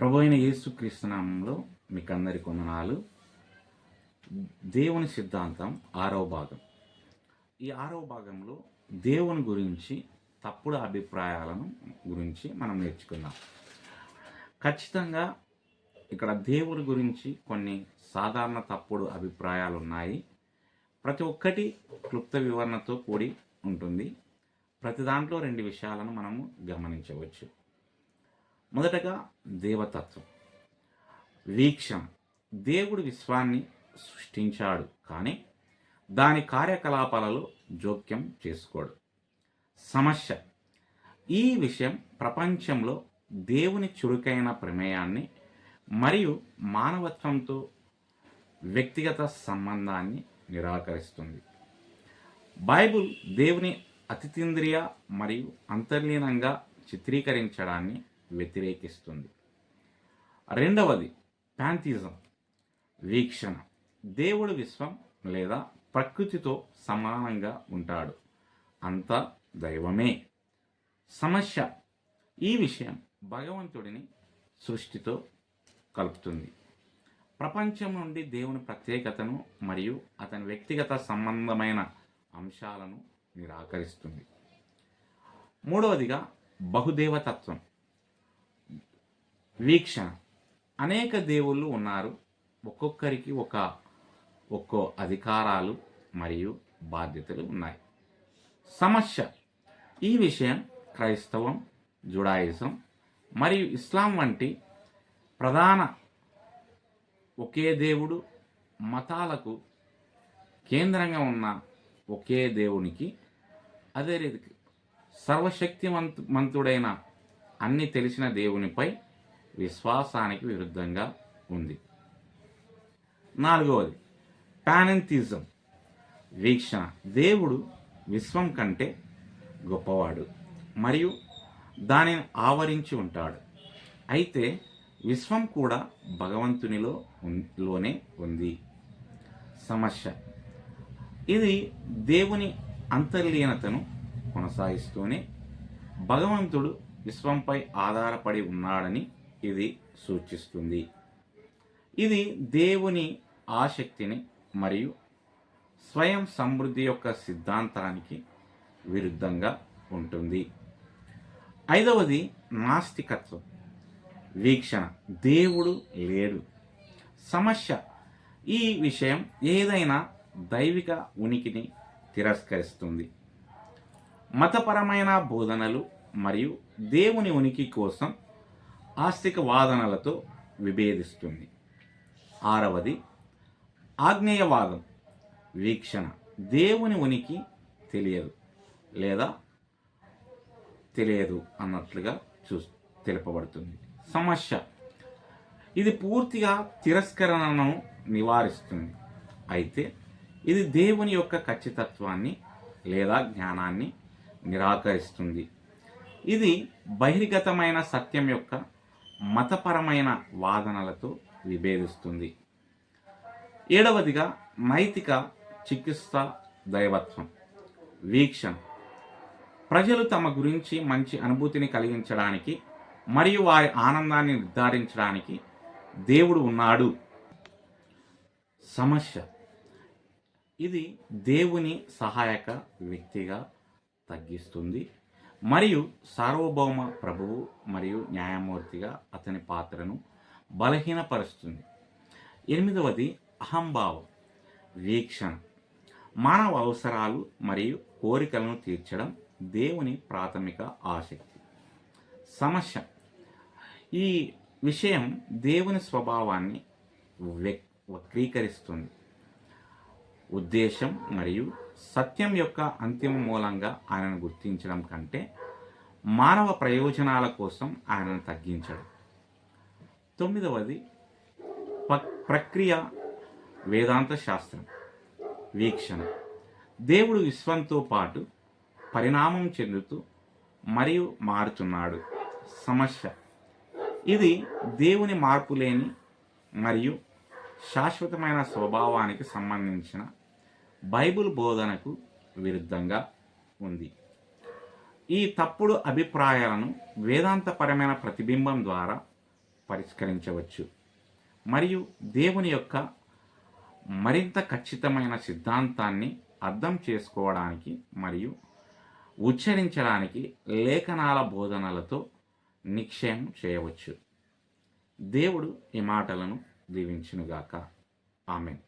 ప్రభు అయిన యేసుక్రీస్తునామంలో మీకు అందరి కొందనాలు. దేవుని సిద్ధాంతం ఆరవ భాగం. ఈ ఆరవ భాగంలో దేవుని గురించి తప్పుడు అభిప్రాయాలను గురించి మనం నేర్చుకుందాం. ఖచ్చితంగా ఇక్కడ దేవుని గురించి కొన్ని సాధారణ తప్పుడు అభిప్రాయాలు ఉన్నాయి ప్రతి ఒక్కటి క్లుప్త వివరణతో కూడి ఉంటుంది. ప్రతి దాంట్లో రెండు విషయాలను మనము గమనించవచ్చు. మొదటగా దేవతత్వం. వీక్షం. దేవుడు విశ్వాన్ని సృష్టించాడు కానీ దాని కార్యకలాపాలలో జోక్యం చేసుకోడు. సమస్య. ఈ విషయం ప్రపంచంలో దేవుని చురుకైన ప్రమేయాన్ని మరియు మానవత్వంతో వ్యక్తిగత సంబంధాన్ని నిరాకరిస్తుంది. బైబుల్ దేవుని అతితింద్రియ మరియు అంతర్లీనంగా చిత్రీకరించడాన్ని వ్యతిరేకిస్తుంది. రెండవది ప్యాంతిజం వీక్షణ. దేవుడు విశ్వం లేదా ప్రకృతితో సమానంగా ఉంటాడు. అంతా దైవమే. సమస్య ఈ విషయం భగవంతుడిని సృష్టితో కలుపుతుంది. ప్రపంచం నుండి దేవుని ప్రత్యేకతను మరియు అతని వ్యక్తిగత సంబంధమైన అంశాలను నిరాకరిస్తుంది. మూడవదిగా బహుదేవతత్వం. వీక్షణ అనేక దేవుళ్ళు ఉన్నారు. ఒక్కొక్కరికి ఒక ఒక్కో అధికారాలు మరియు బాధ్యతలు ఉన్నాయి. సమస్య. ఈ విషయం క్రైస్తవం జుడాయిజం మరియు ఇస్లాం వంటి ప్రధాన ఒకే దేవుడు మతాలకు కేంద్రంగా ఉన్న ఒకే దేవునికి అదే రీతికి సర్వశక్తివంతు మంతుడైన అన్ని తెలిసిన దేవునిపై విశ్వాసానికి విరుద్ధంగా ఉంది. నాలుగవది పానెంతిజం వీక్షణ. దేవుడు విశ్వం కంటే గొప్పవాడు మరియు దానిని ఆవరించి ఉంటాడు. అయితే విశ్వం కూడా భగవంతునిలో ఉన్- లోనే ఉంది. సమస్య ఇది దేవుని అంతర్లీనతను కొనసాగిస్తూనే భగవంతుడు విశ్వంపై ఆధారపడి ఉన్నాడని ఇది సూచిస్తుంది. ఇది దేవుని ఆసక్తిని మరియు స్వయం సమృద్ధి యొక్క సిద్ధాంతానికి విరుద్ధంగా ఉంటుంది. ఐదవది నాస్తికత్వం. వీక్షణ. దేవుడు లేడు. సమస్య. ఈ విషయం ఏదైనా దైవిక ఉనికిని తిరస్కరిస్తుంది. మతపరమైన బోధనలు మరియు దేవుని ఉనికి కోసం ఆస్తిక వాదనలతో విభేదిస్తుంది. ఆరవది ఆగ్నేయవాదం వీక్షణ. దేవుని ఉనికి తెలియదు లేదా తెలియదు అన్నట్లుగా చూ తెలుపబడుతుంది. సమస్య. ఇది పూర్తిగా తిరస్కరణను నివారిస్తుంది. అయితే ఇది దేవుని యొక్క ఖచ్చితత్వాన్ని లేదా జ్ఞానాన్ని నిరాకరిస్తుంది. ఇది బహిర్గతమైన సత్యం యొక్క మతపరమైన వాదనలతో విభేదిస్తుంది. ఏడవదిగా నైతిక చికిత్స దైవత్వం వీక్షణ. ప్రజలు తమ గురించి మంచి అనుభూతిని కలిగించడానికి మరియు వారి ఆనందాన్ని నిర్ధారించడానికి దేవుడు ఉన్నాడు. సమస్య. ఇది దేవుని సహాయక వ్యక్తిగా తగ్గిస్తుంది. మరియు సార్వభౌమ ప్రభువు మరియు న్యాయమూర్తిగా అతని పాత్రను బలహీనపరుస్తుంది. ఎనిమిదవది అహంభావం వీక్షణ. మానవ అవసరాలు మరియు కోరికలను తీర్చడం దేవుని ప్రాథమిక ఆసక్తి. సమస్య. ఈ విషయం దేవుని స్వభావాన్ని వ్యక్ వక్రీకరిస్తుంది. ఉద్దేశం మరియు సత్యం యొక్క అంతిమ మూలంగా ఆయనను గుర్తించడం కంటే మానవ ప్రయోజనాల కోసం ఆయనను తగ్గించడం. తొమ్మిదవది ప- ప్రక్రియ వేదాంత శాస్త్రం వీక్షణ. దేవుడు విశ్వంతో పాటు పరిణామం చెందుతూ మరియు మారుతున్నాడు. సమస్య. ఇది దేవుని మార్పు లేని మరియు శాశ్వతమైన స్వభావానికి సంబంధించిన బైబిల్ బోధనకు విరుద్ధంగా ఉంది. ఈ తప్పుడు అభిప్రాయాలను వేదాంతపరమైన ప్రతిబింబం ద్వారా పరిష్కరించవచ్చు. మరియు దేవుని యొక్క మరింత ఖచ్చితమైన సిద్ధాంతాన్ని అర్థం చేసుకోవడానికి మరియు ఉచ్చరించడానికి లేఖనాల బోధనలతో నిక్షయం చేయవచ్చు. దేవుడు ఈ మాటలను దీవించునుగాక. ఆమెన్.